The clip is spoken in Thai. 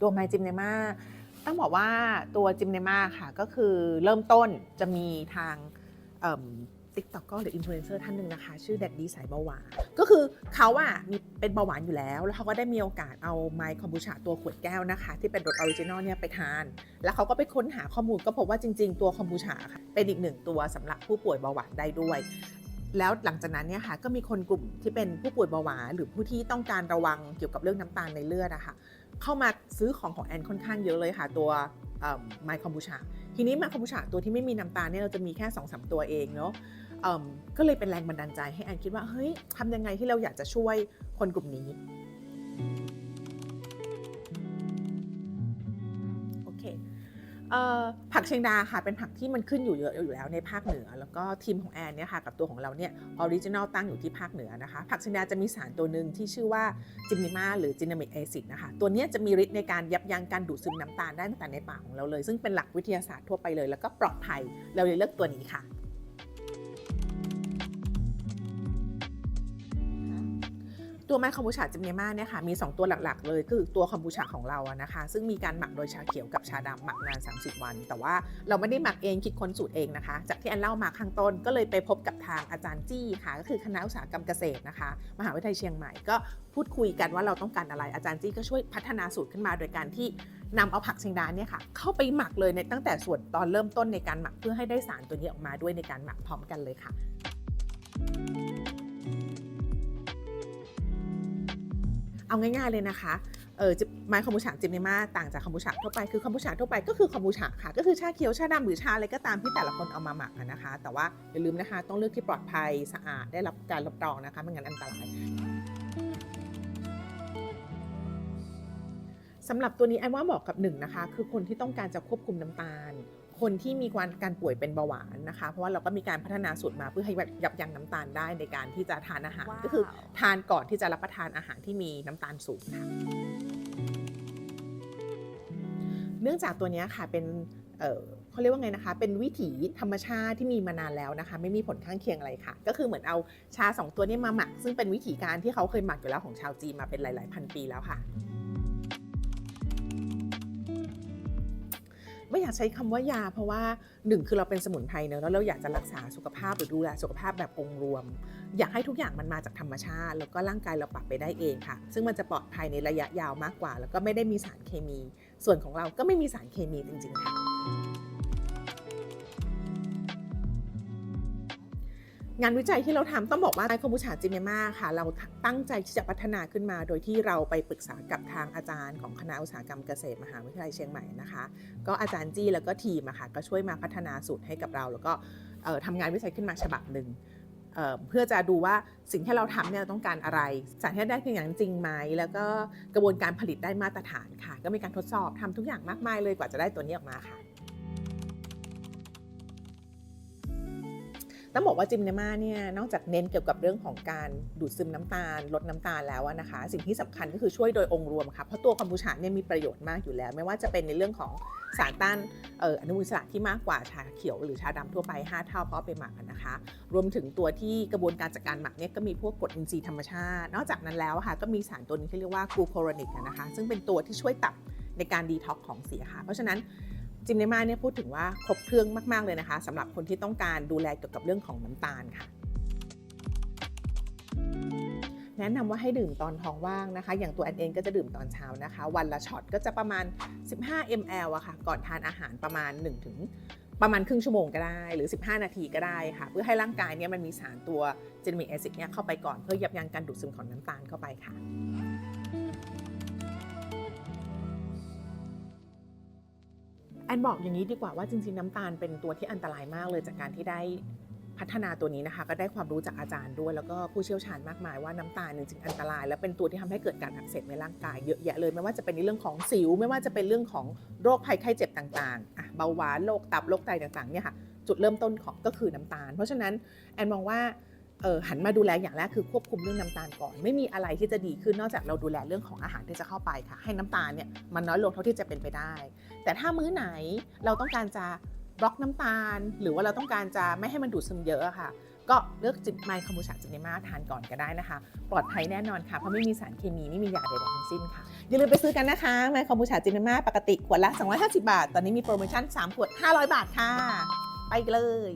ตัวไมจิมเนมาต้องบอกว่าตัวจิมเนมาค่ะก็คือเริ่มต้นจะมีทางติ๊กต็อกก็หรืออินฟลูเอนเซอร์ท่านหนึ่งนะคะ ชื่อแดดดี้สายเบาหวาน ก็คือเขาอะมีเป็นเบาหวานอยู่แล้ว แล้วเขาก็ได้มีโอกาสเอาไมค์คอมบูชาตัวขวดแก้วนะคะ ที่เป็นรสออริจินอลเนี่ยไปทาน แล้วเขาก็ไปค้นหาข้อมูลก็พบว่าจริง ๆ ตัวคอมบูชาค่ะเป็นอีกหนึ่งตัวสำหรับผู้ป่วยเบาหวานได้ด้วย แล้วหลังจากนั้นเนี่ยค่ะก็มีคนกลุ่มที่เป็นผู้ป่วยเบาหวานหรือผู้ที่ต้องการระวังเกี่ยวกับเรื่องน้ำตาลในเลือดอะค่ะเข้ามาซื้อของของแอนค่อนข้างเยอะเลยค่ะ ตัวไมค์คอมบูชาทีนี้ไมค์คอมบูชาตัวที่ไม่มีน้ำตาลเนี่ยเราจะมีแค่2อสตัวเองเนาะก็เลยเป็นแรงบันดาลใจให้แอนคิดว่าเฮ้ยทำยังไงที่เราอยากจะช่วยคนกลุ่มนี้โอเค เอ่อผักเชียงดาค่ะเป็นผักที่มันขึ้นอยู่เยอะอยู่แล้วในภาคเหนือ แล้วก็ทีมของแอนเนี่ยค่ะกับตัวของเราเนี่ยออริจินอลตั้งอยู่ที่ภาคเหนือนะคะ ผักเชียงดาจะมีสารตัวหนึ่งที่ชื่อว่าจิมนิมาหรือจินามิกแอซิดนะคะ ตัวนี้จะมีฤทธิ์ในการยับยั้งการดูดซึมน้ำตาลได้ตั้งแต่ในปากของเราเลย ซึ่งเป็นหลักวิทยาศาสตร์ทั่วไปเลย แล้วก็ปลอดภัยเราเลยเลือกตัวนี้ค่ะ ตัวไมค์คอมบูชาจิมเนมาเนี่ยค่ะมี 2 ตัวหลักๆ เลยคือตัวคอมบูชาของเราอะนะคะ ซึ่งมีการหมักโดยชาเขียวกับชาดำหมักนาน 30 วัน แต่ว่าเราไม่ได้หมักเองคิดค้นสูตรเองนะคะ จากที่อันเล่ามาข้างต้นก็เลยไปพบกับทางอาจารย์จี้ค่ะ ก็คือคณะอุตสาหกรรมเกษตรนะคะ มหาวิทยาลัยเชียงใหม่ก็พูดคุยกันว่าเราต้องการอะไรอาจารย์จี้ก็ช่วยพัฒนาสูตรขึ้นมาโดยการที่นำเอาผักเชียงดาเนี่ยค่ะเข้าไปหมักเลยในตั้งแต่ส่วนตอนเริ่มต้นในการหมักเพื่อให้ได้สารตัวนี้ออกมาด้วยในการหมักพร้อมกันเลยค่ะ เอาง่ายๆเลยนะคะ เออไม้คอมบูชาจิมเนมาต่างจากคอมบูชาทั่วไป คือคอมบูชาทั่วไปก็คือคอมบูชาค่ะ ก็คือชาเขียว ชาดำหรือชาอะไรก็ตามที่แต่ละคนเอามาหมักนะคะ แต่ว่าอย่าลืมนะคะ ต้องเลือกที่ปลอดภัยสะอาดได้รับการรับรองนะคะ ไม่งั้นอันตรายสำหรับตัวนี้แอนว่าเหมาะกับหนึ่งนะคะ คือคนที่ต้องการจะควบคุมน้ำตาล คนที่มีการการป่วยเป็นเบาหวานนะคะ เพราะว่าเราก็มีการพัฒนาสูตรมาเพื่อให้ยับยั้งน้ำตาลได้ในการที่จะทานอาหารว้าวก็คือทานก่อนที่จะรับประทานอาหารที่มีน้ำตาลสูงค่ะเนื่องจากตัวเนี้ยค่ะเป็นเอ่อเขาเรียกว่าไงนะคะ เป็นวิถีธรรมชาติที่มีมานานแล้วนะคะ ไม่มีผลข้างเคียงอะไรค่ะ ก็คือเหมือนเอาชาสองตัวนี้มาหมัก ซึ่งเป็นวิถีการที่เขาเคยหมักอยู่แล้วของชาวจีนมาเป็นหลาย ๆ พันปีแล้วค่ะ ไม่อยากใช้คำว่ายา เพราะว่าหนึ่งคือเราเป็นสมุนไพรเนอะแล้วเราอยากจะรักษาสุขภาพหรือดูแลสุขภาพแบบองค์รวม อยากให้ทุกอย่างมันมาจากธรรมชาติ แล้วก็ร่างกายเราปรับไปได้เองค่ะ ซึ่งมันจะปลอดภัยในระยะยาวมากกว่า แล้วก็ไม่ได้มีสารเคมี ส่วนของเราก็ไม่มีสารเคมีจริงๆค่ะ งานวิจัยที่เราทำต้องบอกว่าไอคอมบูชาจิเนมาค่ะ เราตั้งใจที่จะพัฒนาขึ้นมา โดยที่เราไปปรึกษากับทางอาจารย์ของคณะอุตสาหกรรมเกษตรมหาวิทยาลัยเชียงใหม่นะคะ ก็อาจารย์จี้แล้วก็ทีมอะค่ะก็ช่วยมาพัฒนาสูตรให้กับเรา แล้วก็เอ่อทำงานวิจัยขึ้นมาฉบับหนึ่งเเพื่อจะดูว่าสิ่งที่เราทำเนี่ยเราต้องการอะไร สารที่ได้คืออย่างจริงไหม แล้วก็กระบวนการผลิตได้มาตรฐานค่ะ ก็มีการทดสอบทำทุกอย่างมากมายเลยกว่าจะได้ตัวนี้ออกมาค่ะ ต้องบอกว่าจิมเนมาเนี่ยนอกจากเน้นเกี่ยวกับเรื่องของการดูดซึมน้ำตาล ลดน้ำตาลแล้วนะคะ สิ่งที่สำคัญก็คือช่วยโดยองค์รวมค่ะเพราะตัวคอมบูชาเนี่ยมีประโยชน์มากอยู่แล้ว ไม่ว่าจะเป็นในเรื่องของสารต้านอออนุมูลอิสระที่มากกว่าชาเขียวหรือชาดำทั่วไป 5 เท่าเพราะไปหมักนะคะ รวมถึงตัวที่กระบวนการจัดการหมักเนี่ยก็มีพวกกรดอินทรีย์ธรรมชาติ นอกจากนั้นแล้วค่ะก็มีสารตัวนี้ที่เรียกว่ากูโคโรนิกนะคะ ซึ่งเป็นตัวที่ช่วยตับในการดีท็อกของเสียค่ะเพราะฉะนั้น จิมเนมาเนี่ยพูดถึงว่าครบเครื่องมาก ๆ เลยนะคะสำหรับคนที่ต้องการดูแลเกี่ยวกับเรื่องของน้ำตาลค่ะ แนะนำว่าให้ดื่มตอนท้องว่างนะคะ อย่างตัวแอนเองก็จะดื่มตอนเช้านะคะ วันละช็อตก็จะประมาณ 15 ml อะค่ะ ก่อนทานอาหารประมาณ 1 ถึงประมาณครึ่งชั่วโมงก็ได้หรือ 15 นาทีก็ได้ค่ะ เพื่อให้ร่างกายเนี่ยมันมีสารตัวเจนมิกแอซิดเนี่ยเข้าไปก่อนเพื่อยับยั้งการดูดซึมของน้ำตาลเข้าไปค่ะ อนบอกอย่างนี้ดีกว่าว่าจริงๆน้ำตาลเป็นตัวที่อันตรายมากเลยจากการที่ได้พัฒนาตัวนี้นะคะ ก็ได้ความรู้จากอาจารย์ด้วย แล้วก็ผู้เชี่ยวชาญมากมายว่าน้ำตาลจริงๆอันตราย และเป็นตัวที่ทำให้เกิดการอักเสบในร่างกายเยอะแยะเลย ไม่ว่าจะเป็นในเรื่องของสิว ไม่ว่าจะเป็นเรื่องของโรคภัยไข้เจ็บต่างๆอะเบาหวานโรคตับโรคไตต่างๆเนี่ยค่ะจุดเริ่มต้นของก็คือน้ำตาล เพราะฉะนั้นแอนมองว่า หันมาดูแลอย่างแรกคือควบคุมเรื่องน้ำตาลก่อน ไม่มีอะไรที่จะดีขึ้นนอกจากเราดูแลเรื่องของอาหารที่จะเข้าไปค่ะ ให้น้ำตาลเนี่ยมันน้อยลงเท่าที่จะเป็นไปได้ แต่ถ้ามื้อไหนเราต้องการจะบล็อกน้ำตาล หรือว่าเราต้องการจะไม่ให้มันดูดซึมเยอะค่ะ ก็เลือกจิบไมคอมบูชาจิเนมาทานก่อนก็ได้นะคะ ปลอดภัยแน่นอนค่ะเพราะไม่มีสารเคมีไม่มียาใดๆทั้งสิ้นค่ะอย่าลืมไปซื้อกันนะคะไมคอมบูชาจิเนมาปกติขวดละ 250 บาท ตอนนี้มีโปรโมชั่น3ขวด500 บาทค่ะ ไปเลย